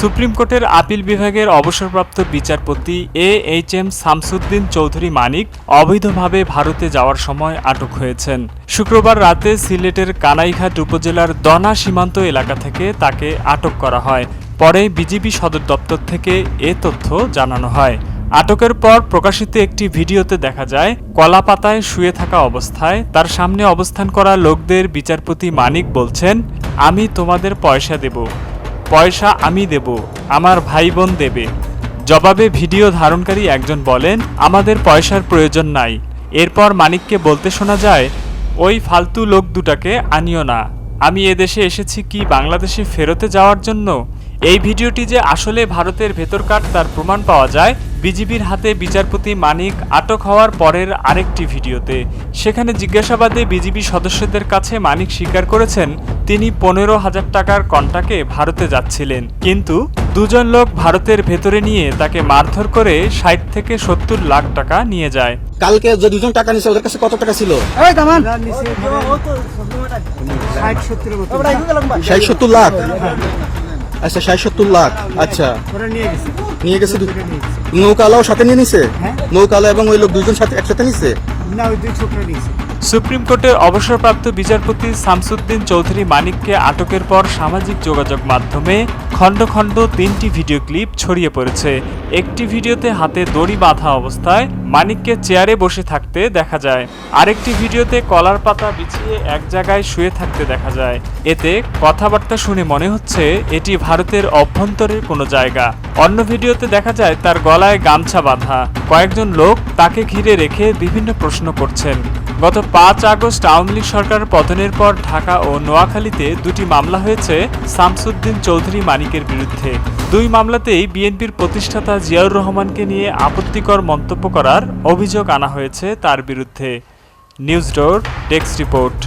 Supreme কোর্টের appeal বিভাগের অবসরপ্রাপ্ত বিচারপতি A H M Shamsuddin Chowdhury Manik অবৈধভাবে ভারতে যাওয়ার সময় আটক হয়েছেন। শুক্রবার রাতে সিলেটের কানাইঘাট উপজেলার দনা সীমান্ত এলাকা থেকে তাকে আটক করা হয়। পরে বিজিবি সদর দপ্তর থেকে এ তথ্য জানানো হয়। আটকের পর প্রকাশিত একটি ভিডিওতে দেখা যায় কলা পাতায় শুয়ে থাকা অবস্থায় তার সামনে অবস্থান করা লোকদের বিচারপতি মানিক বলছেন, আমি তোমাদের পয়সা দেব। পয়সা আমি দেব, আমার ভাই বোন দেবে। জবাবে ভিডিও ধারণকারী একজন বলেন, আমাদের পয়সার প্রয়োজন নাই। এরপর মানিককে বলতে শোনা যায়, ওই ফালতু লোক দুটাকে আনিও না। আমি এদেশে এসেছি কি বাংলাদেশে ফেরতে যাওয়ার জন্য? এই ভিডিওটি যে আসলে ভারতের ভেতরকার তার প্রমাণ পাওয়া যায় বিজিবির হাতে বিচারপতি মানিক আটক হওয়ার পরের আরেকটি ভিডিওতে। সেখানে জিজ্ঞাসাবাদে বিজিবি সদস্যদের কাছে মানিক স্বীকার করেছেন তিনি পনেরো হাজার টাকার কন্টাকে ভারতে যাচ্ছিলেন। কিন্তু দুজন লোক ভারতের ভেতরে নিয়ে তাকে মারধর করে ষাট থেকে সত্তর লাখ টাকা নিয়ে যায়। কালকে যে দুজন টাকা নিছে ওদের কাছে কত টাকা ছিল? ষাট সত্তর লাখ? আচ্ছা ষাট সত্তর লাখ। আচ্ছা। ওরা নিয়ে গেছে নিয়ে গেছে গেছে নৌকালাও সাথে নিয়ে নিছে? হ্যাঁ। নৌকালা এবং ওই লোক দুইজন সাথে একসাথে নিছে? না ওই দুই ছোট নিয়েছে। সুপ্রিম কোর্টের অবসরপ্রাপ্ত বিচারপতি শামসুদ্দিন চৌধুরী মানিককে আটকের পর সামাজিক যোগাযোগ মাধ্যমে খণ্ড খণ্ড তিনটি ভিডিও ক্লিপ ছড়িয়ে পড়েছে। একটি ভিডিওতে হাতে দড়ি বাঁধা অবস্থায় মানিককে চেয়ারে বসে থাকতে দেখা যায়। আরেকটি ভিডিওতে কলার পাতা বিছিয়ে এক জায়গায় শুয়ে থাকতে দেখা যায়। এতে কথাবার্তা শুনে মনে হচ্ছে এটি ভারতের অভ্যন্তরের কোনো জায়গা। অন্য ভিডিওতে দেখা যায় তার গলায় গামছা বাঁধা। কয়েকজন লোক তাকে ঘিরে রেখে বিভিন্ন প্রশ্ন করছেন। গত পাঁচ আগস্ট আওয়ামী লীগ সরকার পতনের পর ঢাকা ও নোয়াখালীতে দুটি মামলা হয়েছে শামসুদ্দিন চৌধুরী মানিকের বিরুদ্ধে। দুই মামলাতেই বিএনপির প্রতিষ্ঠাতা জিয়াউর রহমানকে নিয়ে আপত্তিকর মন্তব্য করার অভিযোগ আনা হয়েছে তার বিরুদ্ধে। News door, desk report.